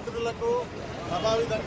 మిత్రులకు ప్రభావితం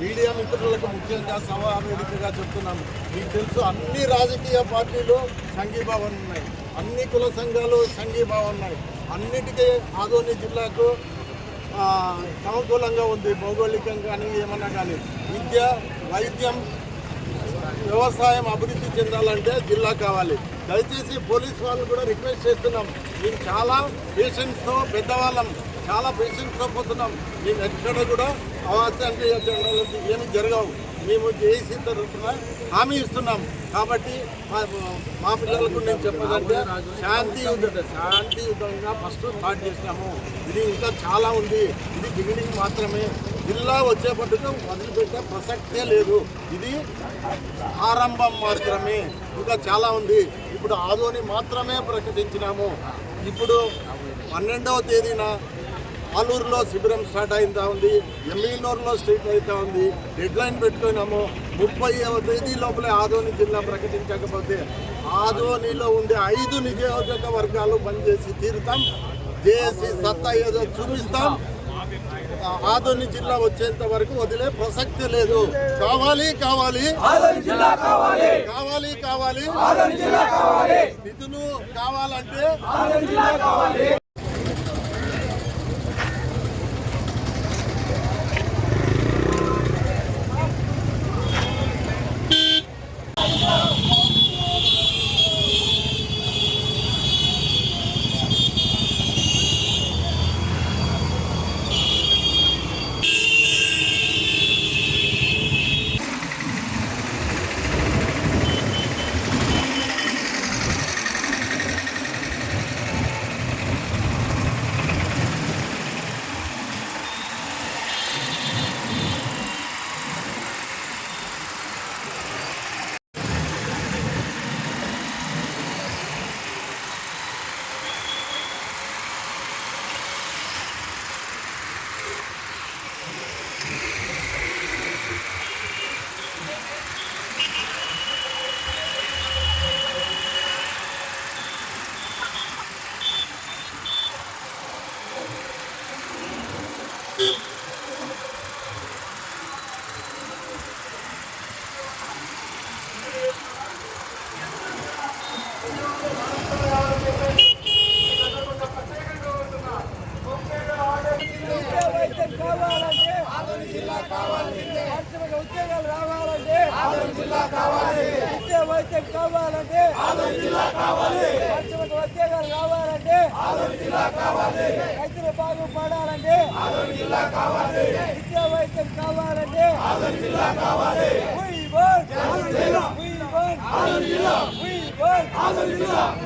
మీడియా మిత్రులకు ముఖ్యంగా సభా వేదికగా చెప్తున్నాను. మీకు తెలుసు అన్ని రాజకీయ పార్టీలు సంఘీభావం ఉన్నాయి. అన్ని కుల సంఘాలు సంఘీభావం ఉన్నాయి. అన్నిటికీ ఆదోని జిల్లాకు సమకూలంగా ఉంది భౌగోళికంగా కానీ ఏమన్నా కానీ. విద్య వైద్యం వ్యవసాయం అభివృద్ధి చెందాలంటే జిల్లా కావాలి. దయచేసి పోలీస్ వాళ్ళు కూడా రిక్వెస్ట్ చేస్తున్నాం. మేము చాలా పేషెంట్స్తో పెద్దవాళ్ళం. చాలా పేషెంట్స్తో పోతున్నాం. మేము ఎక్కడ కూడా అవాసానికి ఏమి జరగవు. మేము చేసి తరఫున హామీ ఇస్తున్నాం. కాబట్టి మా మా పిల్లలకు నేను చెప్పదంటే శాంతియుత శాంతియుతంగా ఫస్ట్ స్టార్ట్ చేసినాము. ఇది ఇంకా చాలా ఉంది. ఇది బిగినింగ్ మాత్రమే. జిల్లా వచ్చేపట్టుకు వదిలిపెట్టే ప్రసక్తే లేదు. ఇది ఆరంభం మాత్రమే. ఇంకా చాలా ఉంది. ఇప్పుడు ఆదోని మాత్రమే ప్రకటించినాము. ఇప్పుడు పన్నెండవ తేదీన ఆలూరులో శిబిరం స్టార్ట్ అవుతా ఉంది? ఎమ్మెల్యూరులో స్టార్ట్ అవుతా ఉంది? డెడ్ లైన్ పెట్టుకున్నాము. ముప్పైవ తేదీ లోపలే ఆదోని జిల్లా ప్రకటించకపోతే ఆదోనిలో ఉండే ఐదు నియోజకవర్గాలు పనిచేసి తీరుతాం. జేఏసీ సత్తా ఏదో చూపిస్తాం. ఆదోని జిల్లా వచ్చేంత వరకు వదిలే ప్రసక్తి లేదు. కావాలి కావాలి. కావాలి. కావాలి నిధులు కావాలంటే వైద్యం కావాలంటే పరిశ్రమల ఉద్యోగాలు రావాలంటే విద్యా వైద్యం కావాలంటే పరిశ్రమల ఉద్యోగాలు రావాలంటే రైతులు బాగుపడాలంటే విద్యా వైద్యం కావాలంటే We want We want We want We want We want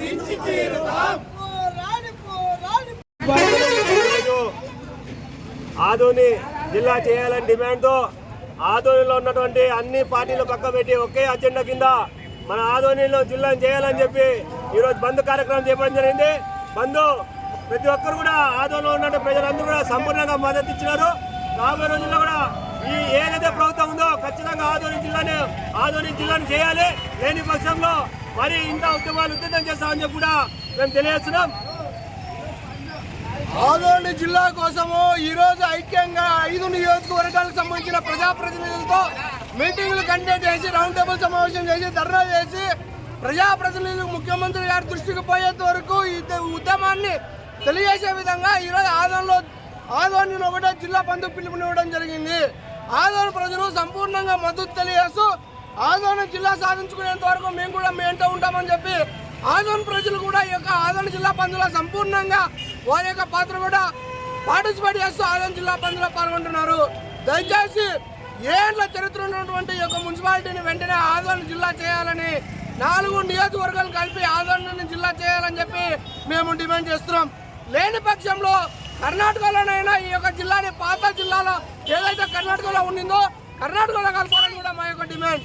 విద్యా తీరుతాం. పోరాడి ఆడవాళ్ళైనా ఆదోని జిల్లా చేయాలని డిమాండ్తో ఆదోనిలో ఉన్నటువంటి అన్ని పార్టీలు పక్కబెట్టి ఒకే అజెండా కింద మన ఆదోనిలో జిల్లాను చేయాలని చెప్పి ఈరోజు బంద్ కార్యక్రమం చేయడం జరిగింది. బంద్ ప్రతి ఒక్కరు కూడా ఆదోనిలో ఉన్న ప్రజలందరూ కూడా సంపూర్ణంగా మద్దతు ఇచ్చినారు. రాబోయే రోజుల్లో కూడా ఈ ఏదైతే ప్రభుత్వం ఉందో ఖచ్చితంగా ఆదోని జిల్లాను ఆదోని జిల్లాను చేయాలి. లేని పక్షంలో మరి ఇంత ఉద్యమాలు ఉద్యమం చేస్తామని చెప్పి కూడా మేము తెలియజేస్తున్నాం. ఆదోని జిల్లా కోసము ఈరోజు ఐక్యంగా ఐదు నియోజకవర్గాలకు సంబంధించిన ప్రజాప్రతినిధులతో మీటింగ్లు కండక్ట్ చేసి రౌండ్ టేబుల్ సమావేశం చేసి ధర్నా చేసి ప్రజాప్రతినిధులు ముఖ్యమంత్రి గారి దృష్టికి పోయేంత వరకు ఈ ఉద్యమాన్ని తెలియజేసే విధంగా ఈరోజు ఆదోన్లో ఆదోని ఒకటే జిల్లా బంధు పిలుపునివ్వడం జరిగింది. ఆదోని ప్రజలు సంపూర్ణంగా మద్దతు తెలియజేస్తూ ఆదోని జిల్లా సాధించుకునేంత వరకు మేము కూడా మేంటో ఉంటామని చెప్పి ఆదోన్ ప్రజలు కూడా ఈ యొక్క ఆదోని జిల్లా పందులో సంపూర్ణంగా వారి యొక్క పాత్ర కూడా పార్టిసిపేట్ చేస్తూ ఆదోన్ జిల్లా పందులో పాల్గొంటున్నారు. దయచేసి ఏళ్ళ చరిత్ర ఉన్నటువంటి యొక్క మున్సిపాలిటీని వెంటనే ఆదోళన జిల్లా చేయాలని నాలుగు నియోజకవర్గాలు కలిపి ఆదోళనని జిల్లా చేయాలని చెప్పి మేము డిమాండ్ చేస్తున్నాం. లేని పక్షంలో కర్ణాటకలోనైనా ఈ యొక్క జిల్లాని పాత జిల్లాలో ఏదైతే కర్ణాటకలో ఉండిందో కర్ణాటకలో కలపాలని కూడా మా యొక్క డిమాండ్.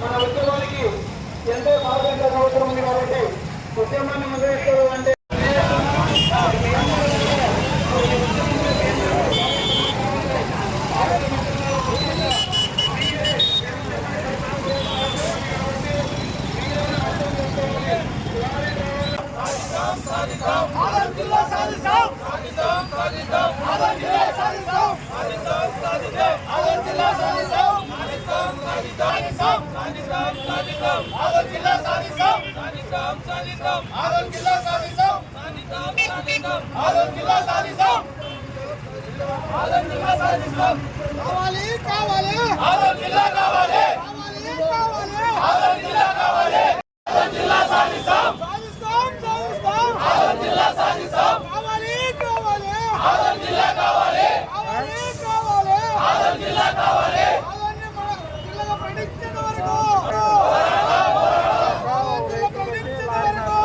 మన ఉద్యమానికి ఎంతో సహకరించాల్సిన అవసరం ఉంది కాబట్టి ఉద్యమాన్ని మొదలెట్టారు అంటే కావాలి కావాలి కావాలి కావాలి సాధిస్తాం సాధిస్తాం కావాలి కావాలి కావాలి కావాలి ఆదరణ మన జిల్లాగా ప్రకటించేంత వరకు ఆదరణ జిల్లా ప్రకటించేంత వరకు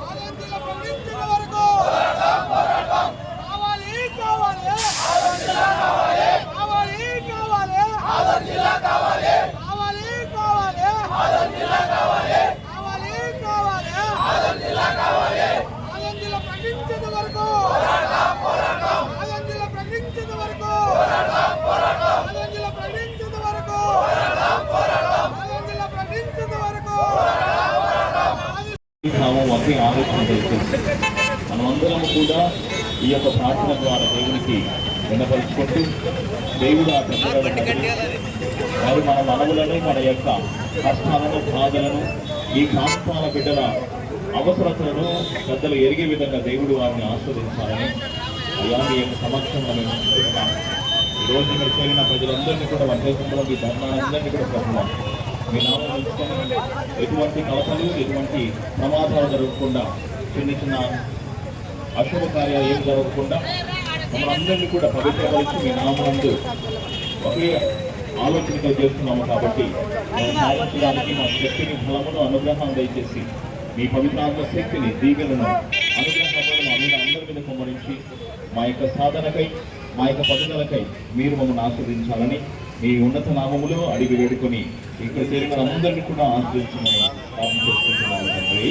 ఆదరణ జిల్లా ప్రకటించేంత వరకు కావాలి కావాలి కావాలి కావాలి కావాలి కావాలి కావాలి ఆదరణ జిల్లా ప్రకటించేంత వరకు ఆదరణ జిల్లా ప్రకటించేంత వరకు ఆదరణ జిల్లా ప్రకటించేంత వరకు ఆదరణ జిల్లా ప్రకటించేంత వరకు భావం ఒకే ఆలోచన దయచేసి మనమందరం కూడా ఈ యొక్క ప్రార్థన ద్వారా దేవునికి వినపరుచుకుంటూ దేవుడు ఆ పెద్దలను వారు మన మనవులను మన యొక్క కష్టాలను బాధలను ఈ ప్రాంతాల బిడ్డల అవసరతలను పెద్దలు ఎరిగే విధంగా దేవుడు వారిని ఆస్వాదించాలని అయ్యా మీ యొక్క సమక్షంలో మేము ఈ రోజు మీరు చేరిన ప్రజలందరినీ కూడా వందేశంలో మీ ధర్మాలందరినీ కూడా ప్రభుత్వం మీ నామం ఎటువంటి కలతలు ఎటువంటి ప్రమాదాలు జరగకుండా చిన్న చిన్న అశుభ కార్యాలు ఏం జరగకుండా మనందరినీ కూడా పవిత్రపరిచి మీ నామందు ఒకే ఆలోచనతో చేస్తున్నాము కాబట్టి సాధించడానికి మా శక్తిని బలమును అనుగ్రహం దయచేసి మీ పవిత్రాత్మ శక్తిని దీవెలను అనుగ్రహములను మా మీద అందరి మీద కుమ్మరించి మా యొక్క సాధనకై మా యొక్క పదుదలకై మీరు మమ్మల్ని ఆస్వాదించాలని మీ ఉన్నత నామములో అడిగి వేడుకొని ఇక్కడ చేరిన అందరినీ కూడా ఆశ్రయించమని ప్రార్థన చేసుకుంటున్నాను తండ్రి.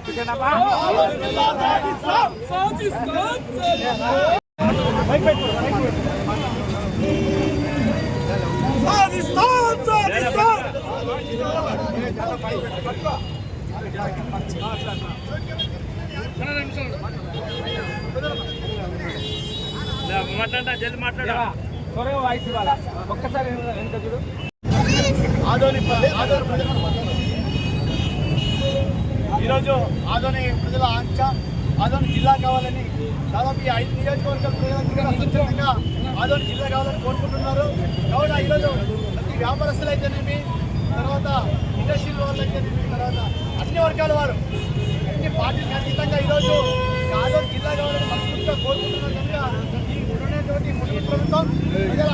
ప్రాణాలైనా సాధిస్తా సాధిస్తా సాధిస్తా త్వరగా వాయిస్ ఇవ్వాలా ఒక్కసారి ఎంత చూడు ఆదోని ఆదోని ఈరోజు ఆదోని ప్రజల ఆంక్ష ఆదోని జిల్లా కావాలని దాదాపు ఈ ఐదు నియోజకవర్గాల ప్రజలందరూ స్వచ్ఛందంగా ఆదోని జిల్లా కావాలని కోరుకుంటున్నారు. కావున ఈరోజు ప్రతి వ్యాపారస్తులు అయితేనేమి తర్వాత ఇండస్ట్రియల్ వాళ్ళు అయితేనేమి తర్వాత అన్ని వర్గాల వారు అన్ని పార్టీలకు ఖచ్చితంగా ఈరోజు ఆదోని జిల్లా కావాలని మనస్ఫూర్తిగా కోరుకుంటున్నారు. కనుక ఈ ఉన్నటువంటి ముఖ్య ప్రభుత్వం ప్రజల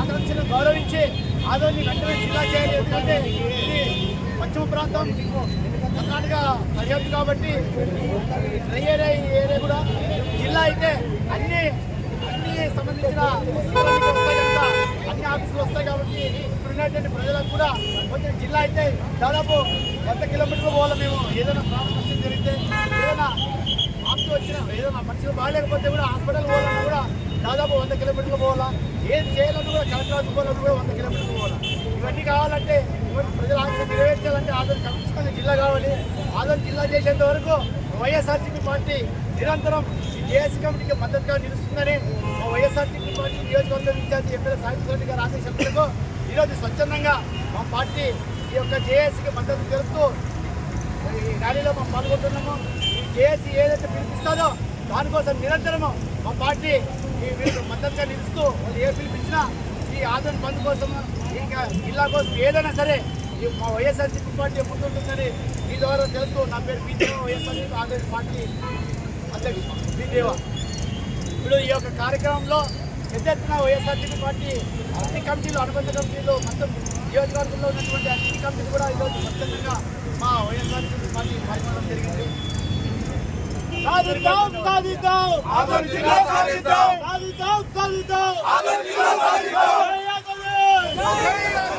ఆకాంక్షను గౌరవించి ఆదోని వెంటనే జిల్లా చేయాలి. ఎందుకంటే ఇది పశ్చిమ ప్రాంతం కర్ణాటక సరిహద్దు కాబట్టి డ్రై ఏరియా ఈ ఏరియా కూడా జిల్లా అయితే అన్ని అన్ని సంబంధించిన వస్తాయి అన్ని ఆఫీసులు వస్తాయి కాబట్టి ఇక్కడ ఉన్నటువంటి ప్రజలకు కూడా కొంచెం జిల్లా అయితే దాదాపు వంద కిలోమీటర్లు పోవాలి మేము. ఏదైనా ప్రాణ జరిగితే ఏదైనా ఆఫీస్ వచ్చిన ఏదైనా మనుషులు బాగాలేకపోతే కూడా హాస్పిటల్ పోవాలన్నా కూడా దాదాపు వంద కిలోమీటర్లు పోవాలా. ఏం చేయాలన్నా కూడా కలెక్టర్ ఆఫీస్ పోవాలన్నా కూడా వంద కిలోమీటర్లు పోవాలా. ఇవన్నీ కావాలంటే ఇవన్నీ ప్రజల ఆశ నెరవేర్చాలంటే ఆదరణ ఖచ్చితంగా జిల్లా కావాలి. ఆదరణ జిల్లా చేసేంత వరకు వైఎస్ఆర్సీపీ పార్టీ నిరంతరం ఈ జేఏసీ కమిటీకి మద్దతుగా నిలుస్తుందని మా వైఎస్ఆర్సీపీ పార్టీ నియోజకవర్గం ఇన్ఛార్జి ఎమ్మెల్యే సాహిత్య రెడ్డి గారు ఆశించినందుకు ఈరోజు స్వచ్ఛందంగా మా పార్టీ ఈ యొక్క జేఏసీకి మద్దతు తెలుపుతూ ఈ ర్యాలీలో మేము పాల్గొంటున్నాము. ఈ జేఏసీ ఏదైతే పిలిపిస్తారో దానికోసం నిరంతరము మా పార్టీ ఈ మద్దతుగా నిలుస్తూ వాళ్ళు ఏ పిలిపించినా ఈ ఆదరణ బంద్ కోసం ఇంకా జిల్లా కోసం ఏదైనా సరే మా వైఎస్ఆర్సీపీ పార్టీ ఎప్పుడు సరే ఈ ద్వారా తెలుస్తూ నా పేరు బీజేపీ వైఎస్ఆర్సీపీ ఆదరణ పార్టీ అధ్యక్షుడు బీజేవా ఇప్పుడు ఈ యొక్క కార్యక్రమంలో పెద్ద ఎత్తున వైఎస్ఆర్సీపీ పార్టీ అన్ని కమిటీలు అనుబంధ కమిటీలు మొత్తం నియోజకవర్గంలో ఉన్నటువంటి అన్ని కమిటీలు కూడా ఈరోజు స్వచ్ఛందంగా మా వైఎస్ఆర్సీపీ పార్టీ పాల్గొనడం జరిగింది. సాధిద్దాం సాధిద్దాం ఆదోని జిల్లా సాధిద్దాం. సాధిద్దాం సాధిద్దాం ఆదోని జిల్లా సాధిద్దాం. జై ఆదోని!